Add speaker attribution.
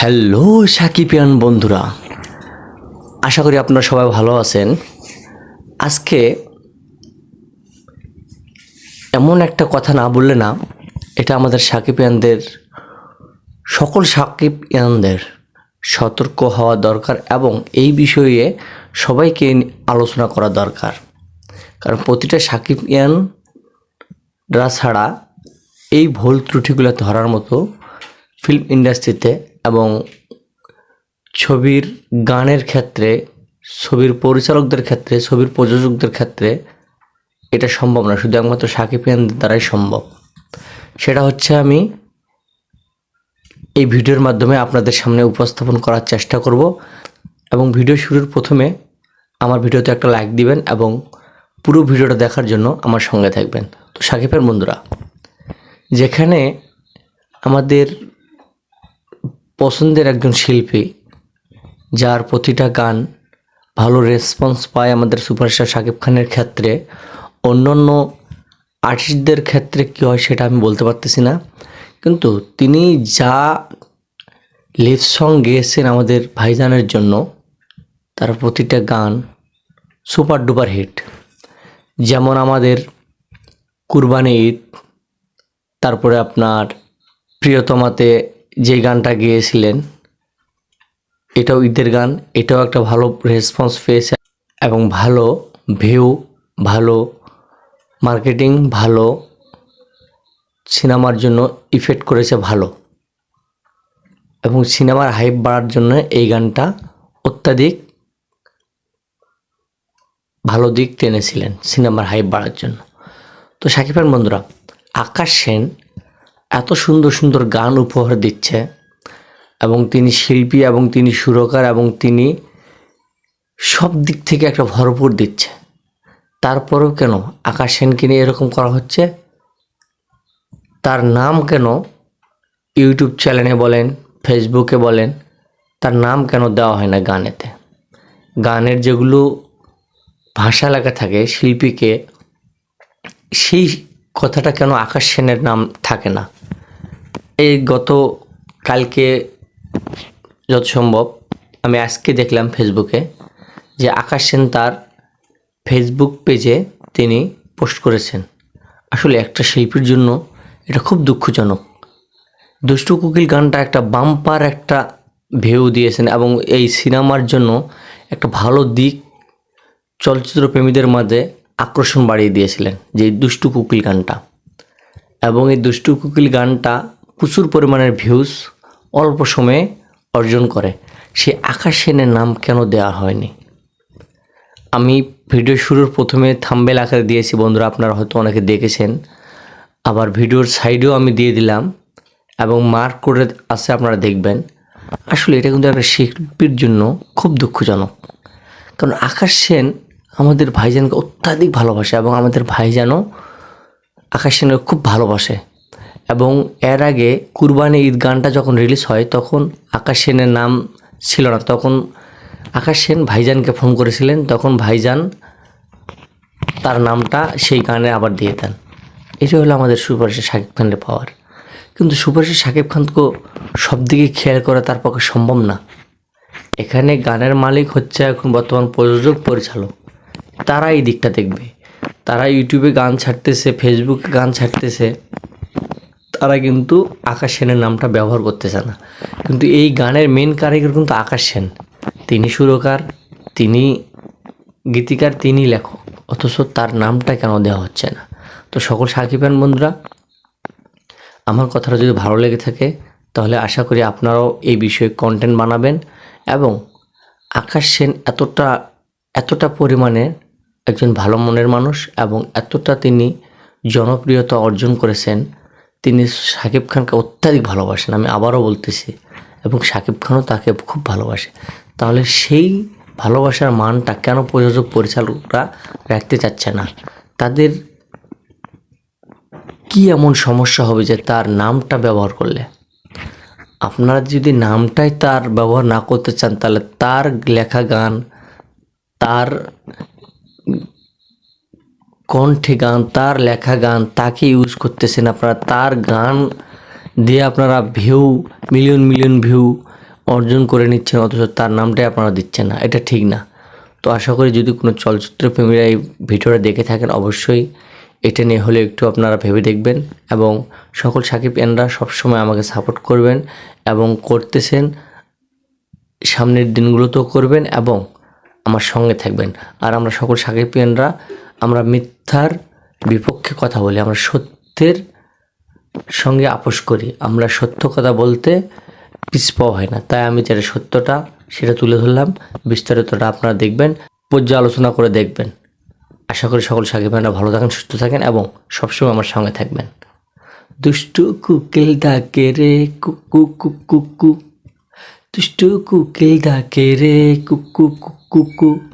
Speaker 1: Hello সাকিবিয়ান বন্ধুরা, আশা করি আপনারা সবাই ভালো আছেন। আজকে এমন একটা কথা না বললে না, এটা আমাদের সাকিবিয়ানদের, সকল সাকিবিয়ানদের সতর্ক হওয়া দরকার এবং এই বিষয়ে সবাইকে আলোচনা করা দরকার। কারণ প্রতিটা সাকিবিয়ানরা ছাড়া এই ভুল ত্রুটিগুলো ধরার মতো ফিল্ম ইন্ডাস্ট্রিতে এবং ছবির গানের ক্ষেত্রে, ছবির পরিচালকদের ক্ষেত্রে, ছবির প্রযোজকদের ক্ষেত্রে এটা সম্ভব না। শুধু একমাত্র সাকিব খানদের দ্বারাই সম্ভব। সেটা হচ্ছে আমি এই ভিডিওর মাধ্যমে আপনাদের সামনে উপস্থাপন করার চেষ্টা করব এবং ভিডিও শুরুর প্রথমে আমার ভিডিওতে একটা লাইক দিবেন এবং পুরো ভিডিওটা দেখার জন্য আমার সঙ্গে থাকবেন। তো সাকিবের বন্ধুরা, যেখানে আমাদের পছন্দের একজন শিল্পী, যার প্রতিটা গান ভালো রেসপন্স পায় আমাদের সুপারস্টার শাকিব খানের ক্ষেত্রে। অন্য অন্য আর্টিস্টদের ক্ষেত্রে কী হয় সেটা আমি বলতে পারতেছি না। কিন্তু তিনি যা লিভ সং গেয়েছেন আমাদের ভাইজানের জন্য, তার প্রতিটা গান সুপার ডুপার হিট যেমন আমাদের কুরবানি ঈদ, তারপরে আপনার প্রিয়তমাতে যে গানটা গেয়েছিলেন, এটাও ঈদের গান, এটাও একটা ভালো রেসপন্স পেয়েছে এবং ভালো ভিউ ভালো মার্কেটিং ভালো সিনেমার জন্য ইফেক্ট করেছে ভালো। এবং সিনেমার হাইপ বাড়ার জন্য এই গানটা অত্যাধিক ভালো দিক টেনেছিলেন সিনেমার হাইপ বাড়ার জন্য। তো সাকিবের বন্ধুরা, আকাশ সেন এত সুন্দর সুন্দর গান উপহার দিচ্ছে এবং তিনি শিল্পী এবং তিনি সুরকার এবং তিনি সব দিক থেকে একটা ভরপুর দিচ্ছে। তারপরেও কেন আকাশ সেনকে নিয়ে এরকম করা হচ্ছে? তার নাম কেন ইউটিউব চ্যানেলে বলেন, ফেসবুকে বলেন, তার নাম কেন দেওয়া হয় না গানেতে? গানের যেগুলো ভাষা লেখা থাকে শিল্পীকে, সেই কথাটা কেন আকাশ সেনের নাম থাকে না? এই গত কালকে যত সম্ভব, আমি আজকে দেখলাম ফেসবুকে যে আকাশ সেন তার ফেসবুক পেজে তিনি পোস্ট করেছেন। আসলে একটা শিল্পীর জন্য এটা খুব দুঃখজনক। দুষ্টু কুকিল গানটা একটা বাম্পার একটা ভিউ দিয়েছেন এবং এই সিনেমার জন্য একটা ভালো দিক চলচ্চিত্র প্রেমীদের মাঝে আকর্ষণ বাড়িয়ে দিয়েছিলেন যে দুষ্টু কুকিল গানটা। এবং এই দুষ্টু কুকিল গানটা প্রচুর পরিমাণের ভিউজ অল্প সময়ে অর্জন করে। সে আকাশ সেনের নাম কেন দেওয়া হয়নি? আমি ভিডিও শুরুর প্রথমে থাম্বেল আকারে দিয়েছি, বন্ধুরা, আপনারা হয়তো অনেকে দেখেছেন। আবার ভিডিওর সাইডেও আমি দিয়ে দিলাম এবং মার্ক করে আছে আপনারা দেখবেন। আসলে এটা কিন্তু একটা শিল্পীর জন্য খুব দুঃখজনক। কারণ আকাশ সেন আমাদের ভাইজানকে অত্যাধিক ভালোবাসে এবং আমাদের ভাইজানও আকাশ সেনকে খুব ভালোবাসে। এবং এর আগে কুরবানি ঈদ গানটা যখন রিলিজ হয়, তখন আকাশ সেনের নাম ছিল না। তখন আকাশ সেন ভাইজানকে ফোন করেছিলেন। তখন ভাইজান তার নামটা সেই গানে আবার দিয়ে দেন। এটা হলো আমাদের সুপারস্টার শাকিব খানের পাওয়ার কিন্তু সুপারস্টার শাকিব খানকে সব দিকে খেয়াল করা তার পক্ষে সম্ভব না। এখানে গানের মালিক হচ্ছে এখন বর্তমান প্রযোজক, পরিচালক। তারা এই দিকটা দেখবে। তারা ইউটিউবে গান ছাড়তেছে ফেসবুকে গান ছাড়তেছে। তারা কিন্তু আকাশ সেনের নামটা ব্যবহার করতেছে না। কিন্তু এই গানের মেন কারিগর কিন্তু আকাশ সেন। তিনি সুরকার, তিনি গীতিকার, তিনি লেখক। অথচ তার নামটা কেন দেওয়া হচ্ছে না? তো সকল সাকিবান বন্ধুরা, আমার কথাটা যদি ভালো লেগে থাকে, তাহলে আশা করি আপনারাও এই বিষয়ে কন্টেন্ট বানাবেন এবং আকাশ সেন এতটা এতটা পরিমাণে একজন ভালো মনের মানুষ এবং এতটা তিনি জনপ্রিয়তা অর্জন করেছেন তিনি শাকিব খানকে অত্যাধিক ভালোবাসেন, আমি আবারও বলতেছি। এবং শাকিব খানও তাকে খুব ভালোবাসে। তাহলে সেই ভালোবাসার মানটা কেন প্রযোজক, পরিচালকরা রাখতে চাচ্ছে না? তাদের কি এমন সমস্যা হবে যে তার নামটা ব্যবহার করলে? আপনারা যদি নামটাই তার ব্যবহার না করতে চান, তাহলে তার লেখা গান, তার কণ্ঠে গান, তার লেখা গান, তাকে ইউজ করতেছেন আপনারা, তার গান দিয়ে আপনারা ভিউ মিলিয়ন মিলিয়ন ভিউ অর্জন করে নিচ্ছেন, অথচ তার নামটাই আপনারা দিচ্ছেন না, এটা ঠিক না। তো আশা করি যদি কোনো চলচ্চিত্র প্রেমীরা এই ভিডিওটা দেখে থাকেন, অবশ্যই এটা নিয়ে হলে একটু আপনারা ভেবে দেখবেন এবং সকল সাকিব এনরা সবসময় আমাকে সাপোর্ট করবেন এবং করতেছেন, সামনের দিনগুলোতেও করবেন এবং আমার সঙ্গে থাকবেন। আর আমরা সকল সাকিবিয়ানরা আমরা মিথ্যার বিপক্ষে কথা বলি, আমরা সত্যের সঙ্গে আপোষ করি। আমরা সত্য কথা বলতে পিছপাও হয় না। তাই আমি যেটা সত্যটা, সেটা তুলে ধরলাম। বিস্তারিতটা আপনারা দেখবেন, পর্যালোচনা করে দেখবেন। আশা করি সকল সাকিবানরা ভালো থাকেন, সুস্থ থাকেন এবং সবসময় আমার সঙ্গে থাকবেন। দুষ্টু কুকিল ডাকে রে কুকু কুকু কু দুষ্টু কুকিল ডাকে রে কুকু কুকু কু।